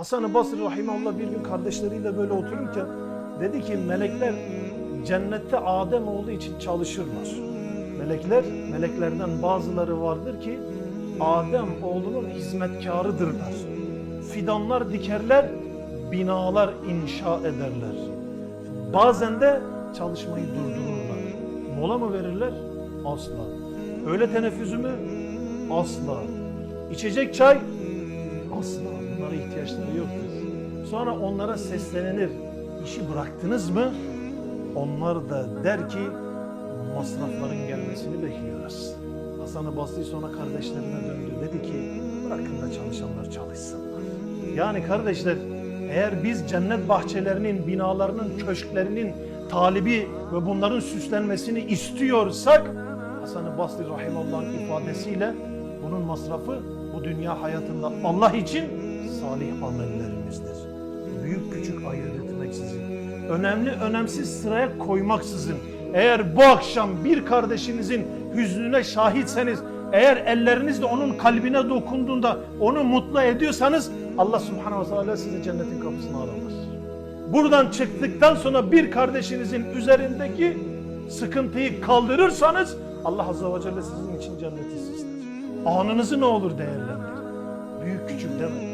Hasan-ı Basri Rahimahullah bir gün kardeşleriyle böyle otururken dedi ki melekler cennette Adem olduğu için çalışırlar. Melekler, meleklerden bazıları vardır ki Adem oğlunun hizmetkarıdırlar. Fidanlar dikerler, binalar inşa ederler. Bazen de çalışmayı durdururlar. Mola mı verirler? Asla. Öğle teneffüsü mü? Asla. İçecek çay? Asla. Bunlara ihtiyaçları yoktur. Sonra onlara seslenilir. İşi bıraktınız mı? Onlar da der ki masrafların gelmesini bekliyoruz. Hasan-ı Basri sonra kardeşlerine döndü. Dedi ki bırakın da çalışanlar çalışsınlar. Yani kardeşler eğer biz cennet bahçelerinin, binalarının, köşklerinin talibi ve bunların süslenmesini istiyorsak Hasan-ı Basri Rahimullah'ın ifadesiyle bunun masrafı bu dünya hayatında Allah için salih amellerimizdir. Büyük küçük ayırt etmeksizin, önemli önemsiz sıraya koymaksızın eğer bu akşam bir kardeşinizin hüznüne şahitseniz, eğer ellerinizle onun kalbine dokunduğunda onu mutlu ediyorsanız Allah subhanahu ve teala size cennetin kapısını aralar. Buradan çıktıktan sonra bir kardeşinizin üzerindeki sıkıntıyı kaldırırsanız Allah azze ve celle sizin için cenneti ister. Anınızı ne olur değerlendirin. Büyük küçük deme.